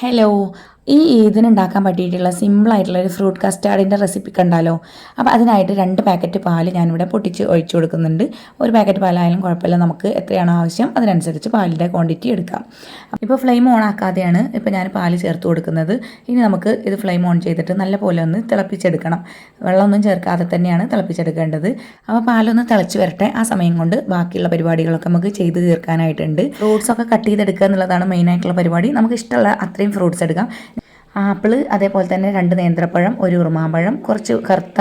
Hello. ഈ ഈദിന് ഉണ്ടാക്കാൻ പറ്റിയിട്ടുള്ള സിമ്പിളായിട്ടുള്ള ഒരു ഫ്രൂട്ട് കസ്റ്റാർഡിന്റെ റെസിപ്പി കണ്ടാലോ അപ്പോൾ അതിനായിട്ട് രണ്ട് പാക്കറ്റ് പാൽ ഞാനിവിടെ പൊട്ടിച്ച് ഒഴിച്ചു കൊടുക്കുന്നുണ്ട്. ഒരു പാക്കറ്റ് പാലായാലും കുഴപ്പമില്ല. നമുക്ക് എത്രയാണോ ആവശ്യം അതിനനുസരിച്ച് പാലിന്റെ ക്വാണ്ടിറ്റി എടുക്കാം. ഇപ്പോൾ ഫ്ലെയിം ഓൺ ആക്കാതെയാണ് ഇപ്പോൾ ഞാൻ പാൽ ചേർത്ത് കൊടുക്കുന്നത്. ഇനി നമുക്ക് ഇത് ഫ്ലെയിം ഓൺ ചെയ്തിട്ട് നല്ല പോലെ ഒന്ന് തിളപ്പിച്ചെടുക്കണം. വെള്ളമൊന്നും ചേർക്കാതെ തന്നെയാണ് തിളപ്പിച്ചെടുക്കേണ്ടത്. അപ്പോൾ പാലൊന്ന് തിളച്ച് വരട്ടെ. ആ സമയം കൊണ്ട് ബാക്കിയുള്ള പരിപാടികളൊക്കെ നമുക്ക് ചെയ്ത് തീർക്കാനായിട്ടുണ്ട്. ഫ്രൂട്ട്സൊക്കെ കട്ട് ചെയ്തെടുക്കുക എന്നുള്ളതാണ് മെയിനായിട്ടുള്ള പരിപാടി. നമുക്ക് ഇഷ്ടമുള്ള അത്രയും ഫ്രൂട്ട്സ് എടുക്കാം. ആപ്പിൾ അതേപോലെ തന്നെ രണ്ട് നേന്ത്രപ്പഴം ഒരു ഉറുമാമ്പഴം കുറച്ച് കറുത്ത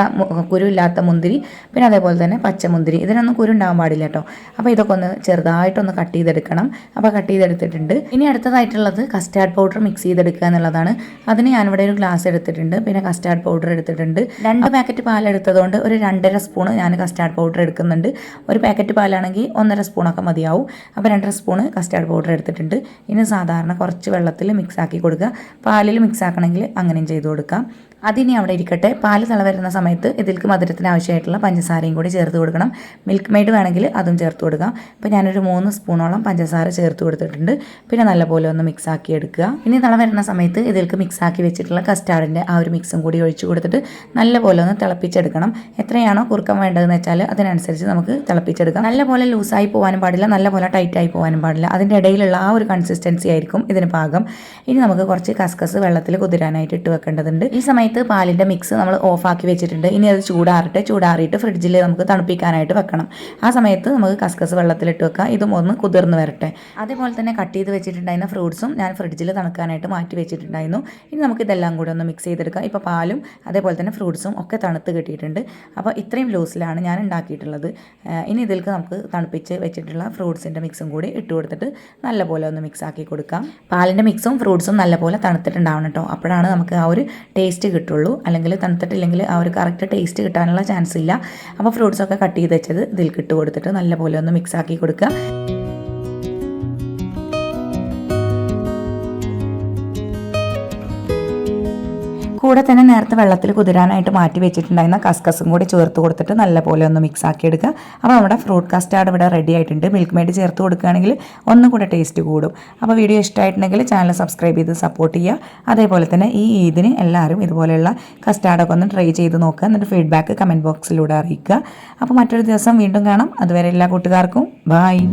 കുരുവില്ലാത്ത മുന്തിരി പിന്നെ അതേപോലെ തന്നെ പച്ചമുന്തിരി. ഇതിനൊന്നും കുരു ഉണ്ടാവാൻ പാടില്ല കേട്ടോ. അപ്പോൾ ഇതൊക്കെ ഒന്ന് ചെറുതായിട്ടൊന്ന് കട്ട് ചെയ്തെടുക്കണം. അപ്പോൾ കട്ട് ചെയ്തെടുത്തിട്ടുണ്ട്. ഇനി അടുത്തതായിട്ടുള്ളത് കസ്റ്റാർഡ് പൗഡർ മിക്സ് ചെയ്തെടുക്കുക എന്നുള്ളതാണ്. അതിന് ഞാനിവിടെ ഒരു ഗ്ലാസ് എടുത്തിട്ടുണ്ട്. പിന്നെ കസ്റ്റാർഡ് പൗഡർ എടുത്തിട്ടുണ്ട്. രണ്ട് പാക്കറ്റ് പാൽ എടുത്തതുകൊണ്ട് ഒരു രണ്ടര സ്പൂൺ ഞാൻ കസ്റ്റാർഡ് പൗഡർ എടുക്കുന്നുണ്ട്. ഒരു പാക്കറ്റ് പാലാണെങ്കിൽ ഒന്നര സ്പൂണൊക്കെ മതിയാവും. അപ്പോൾ രണ്ടര സ്പൂൺ കസ്റ്റാർഡ് പൗഡർ എടുത്തിട്ടുണ്ട്. ഇനി സാധാരണ കുറച്ച് വെള്ളത്തിൽ മിക്സ് ആക്കി കൊടുക്കുക. പാലിൽ മിക്സ് ആക്കണമെങ്കിൽ അങ്ങനെയും ചെയ്തു കൊടുക്കാം. അതിനി അവിടെ ഇരിക്കട്ടെ. പാൽ തിളവരുന്ന സമയത്ത് ഇതിലേക്ക് മധുരത്തിന് ആവശ്യമായിട്ടുള്ള പഞ്ചസാരയും കൂടി ചേർത്ത് കൊടുക്കണം. മിൽക്ക് മെയ്ഡ് വേണമെങ്കിൽ അതും ചേർത്ത് കൊടുക്കാം. ഇപ്പോൾ ഞാനൊരു മൂന്ന് സ്പൂണോളം പഞ്ചസാര ചേർത്ത് കൊടുത്തിട്ടുണ്ട്. പിന്നെ നല്ലപോലെ ഒന്ന് മിക്സ് ആക്കി എടുക്കുക. ഇനി തിളവരുന്ന സമയത്ത് ഇതിലേക്ക് മിക്സ് ആക്കി വെച്ചിട്ടുള്ള കസ്റ്റാർഡിന്റെ ആ ഒരു മിക്സും കൂടി ഒഴിച്ചു കൊടുത്തിട്ട് നല്ലപോലെ ഒന്ന് തിളപ്പിച്ചെടുക്കണം. എത്രയാണോ കുറുക്കം വേണ്ടതെന്ന് വെച്ചാൽ അതിനനുസരിച്ച് നമുക്ക് തിളപ്പിച്ചെടുക്കാം. നല്ലപോലെ ലൂസായി പോകാനും പാടില്ല. നല്ലപോലെ ടൈറ്റായി പോകാനും പാടില്ല. അതിന്റെ ഇടയിലുള്ള ആ ഒരു കൺസിസ്റ്റൻസി ആയിരിക്കും ഇതിന് പാകം. ഇനി നമുക്ക് കുറച്ച് കസ്കസ് വെള്ളത്തിൽ കുതിരാനായിട്ട് ഇട്ട് വെക്കേണ്ടതുണ്ട്. ഈ സമയത്ത് പാലിന്റെ മിക്സ് നമ്മൾ ഓഫ് ആക്കി വെച്ചിട്ടുണ്ട്. ഇനി അത് ചൂടാറട്ടെ. ചൂടാറിയിട്ട് ഫ്രിഡ്ജിൽ നമുക്ക് തണുപ്പിക്കാനായിട്ട് വെക്കണം. ആ സമയത്ത് നമുക്ക് കസ്കസ് വെള്ളത്തിലിട്ട് വെക്കാം. ഇതും ഒന്ന് കുതിർന്ന് വരട്ടെ. അതേപോലെ തന്നെ കട്ട് ചെയ്ത് വെച്ചിട്ടുണ്ടായിരുന്ന ഫ്രൂട്ട്സും ഞാൻ ഫ്രിഡ്ജിൽ തണുക്കാനായിട്ട് മാറ്റി വെച്ചിട്ടുണ്ടായിരുന്നു. ഇനി നമുക്ക് ഇതെല്ലാം കൂടെ ഒന്ന് മിക്സ് ചെയ്തെടുക്കാം. ഇപ്പോൾ പാലും അതേപോലെ തന്നെ ഫ്രൂട്ട്സും ഒക്കെ തണുത്ത് കിട്ടിയിട്ടുണ്ട്. അപ്പോൾ ഇത്രയും ലൂസിലാണ് ഞാൻ ഉണ്ടാക്കിയിട്ടുള്ളത്. ഇനി ഇതിലേക്ക് നമുക്ക് തണുപ്പിച്ച് വെച്ചിട്ടുള്ള ഫ്രൂട്ട്സിന്റെ മിക്സും കൂടി ഇട്ട് കൊടുത്തിട്ട് നല്ലപോലെ ഒന്ന് മിക്സ് ആക്കി കൊടുക്കാം. പാലിന്റെ മിക്സും ഫ്രൂട്ട്സും നല്ലപോലെ തണുത്തിട്ടുണ്ടാവണം അപ്പോഴാണ് നമുക്ക് ആ ഒരു ടേസ്റ്റ് കിട്ടുള്ളൂ. അല്ലെങ്കിൽ തണുത്തിട്ടില്ലെങ്കിൽ ആ ഒരു കറക്റ്റ് ടേസ്റ്റ് കിട്ടാനുള്ള ചാൻസ് ഇല്ല. അപ്പോൾ ഫ്രൂട്ട്സൊക്കെ കട്ട് ചെയ്ത് വെച്ചത് ഇതിൽ ഇട്ട് കൊടുത്തിട്ട് നല്ലപോലെ ഒന്ന് മിക്സ് ആക്കി കൊടുക്കുക. കൂടെ തന്നെ നേരത്തെ വെള്ളത്തിൽ കുതിരാനായിട്ട് മാറ്റി വെച്ചിട്ടുണ്ടായിരുന്ന കസ്കസും കൂടി ചേർത്ത് കൊടുത്തിട്ട് നല്ലപോലെ ഒന്ന് മിക്സ് ആക്കി എടുക്കുക. അപ്പോൾ നമ്മുടെ ഫ്രൂട്ട് കസ്റ്റാർഡ് ഇവിടെ റെഡി ആയിട്ടുണ്ട്. മിൽക്ക് മെയ്ഡ് ചേർത്ത് കൊടുക്കുകയാണെങ്കിൽ ഒന്നും കൂടെ ടേസ്റ്റ് കൂടും. അപ്പോൾ വീഡിയോ ഇഷ്ടമായിട്ടുണ്ടെങ്കിൽ ചാനൽ സബ്സ്ക്രൈബ് ചെയ്ത് സപ്പോർട്ട് ചെയ്യുക. അതേപോലെ തന്നെ ഈ ഈദിന് എല്ലാവരും ഇതുപോലെയുള്ള കസ്റ്റാർഡൊക്കെ ഒന്ന് ട്രൈ ചെയ്ത് നോക്കുക. എന്നിട്ട് ഫീഡ്ബാക്ക് കമന്റ് ബോക്സിലൂടെ അറിയിക്കുക. അപ്പോൾ മറ്റൊരു ദിവസം വീണ്ടും കാണാം. അതുവരെ എല്ലാ കൂട്ടുകാർക്കും ബായ്